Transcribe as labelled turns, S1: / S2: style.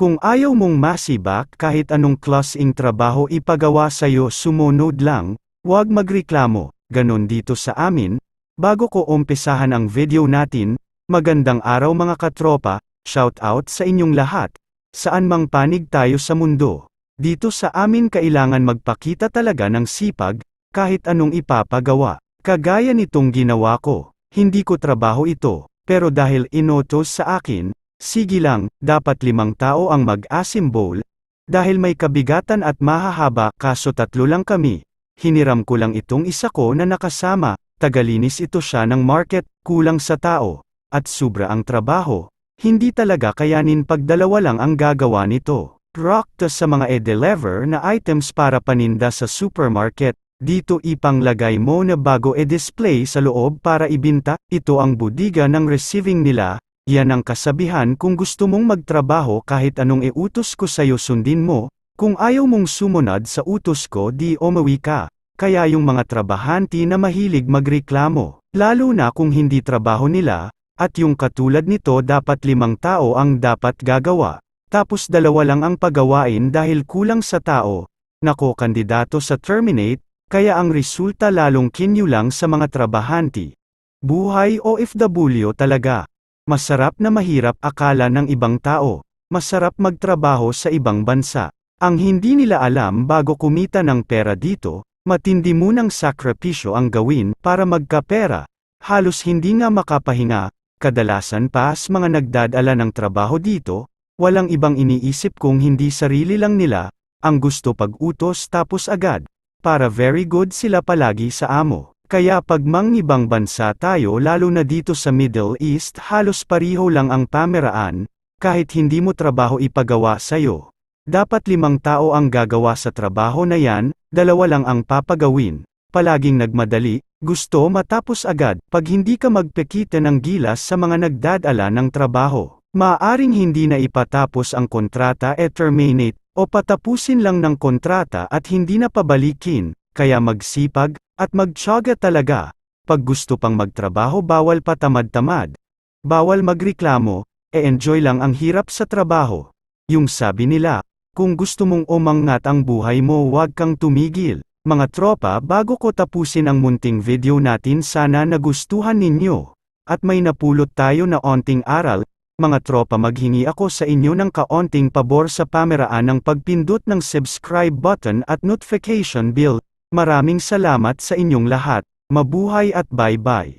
S1: Kung ayaw mong masibak kahit anong klaseng trabaho ipagawa sa'yo sumunod lang, huwag magreklamo, ganon dito sa amin. Bago ko umpisahan ang video natin, magandang araw mga katropa, shout out sa inyong lahat. Saan mang panig tayo sa mundo. Dito sa amin kailangan magpakita talaga ng sipag, kahit anong ipapagawa. Kagaya nitong ginawa ko. Hindi ko trabaho ito, pero dahil inotos sa akin, sige lang, dapat limang tao ang mag-assemble. Dahil may kabigatan at mahahaba, kaso tatlo lang kami. Hiniram ko lang itong isa ko na nakasama, tagalinis ito siya ng market, kulang sa tao, at sobra ang trabaho. Hindi talaga kayanin pag dalawa lang ang gagawa nito. Rock to sa mga e-deliver na items para paninda sa supermarket. Dito ipanglagay mo na bago e-display sa loob para ibinta, ito ang budiga ng receiving nila, yan ang kasabihan kung gusto mong magtrabaho kahit anong iutos ko sa'yo sundin mo, kung ayaw mong sumunod sa utos ko di umawi ka. Kaya yung mga trabahanti na mahilig magreklamo, lalo na kung hindi trabaho nila, at yung katulad nito dapat limang tao ang dapat gagawa, tapos dalawa lang ang pagawain dahil kulang sa tao, nako kandidato sa terminate, kaya ang resulta lalong kinyulang sa mga trabahanti. Buhay OFW talaga. Masarap na mahirap akala ng ibang tao. Masarap magtrabaho sa ibang bansa. Ang hindi nila alam bago kumita ng pera dito, matindi munang sakripisyo ang gawin para magkapera. Halos hindi nga makapahinga, kadalasan pa mga nagdadala ng trabaho dito, walang ibang iniisip kung hindi sarili lang nila, ang gusto pag-utos tapos agad, para very good sila palagi sa amo. Kaya pag mangibang bansa tayo lalo na dito sa Middle East halos pariho lang ang pameraan, kahit hindi mo trabaho ipagawa sa'yo. Dapat limang tao ang gagawa sa trabaho na yan, dalawa lang ang papagawin. Palaging nagmadali, gusto matapos agad, pag hindi ka magpekita ng gilas sa mga nagdadala ng trabaho. Maaring hindi na ipatapos ang kontrata e terminate, o patapusin lang ng kontrata at hindi na pabalikin, kaya magsipag, at magtsaga talaga. Pag gusto pang magtrabaho bawal patamad-tamad. Bawal magreklamo, e enjoy lang ang hirap sa trabaho. Yung sabi nila, kung gusto mong umangat ang buhay mo huwag kang tumigil. Mga tropa bago ko tapusin ang munting video natin sana nagustuhan ninyo. At may napulot tayo na onting aral, mga tropa maghingi ako sa inyo ng kaonting pabor sa pameraan ng pagpindot ng subscribe button at notification bell. Maraming salamat sa inyong lahat. Mabuhay at bye-bye.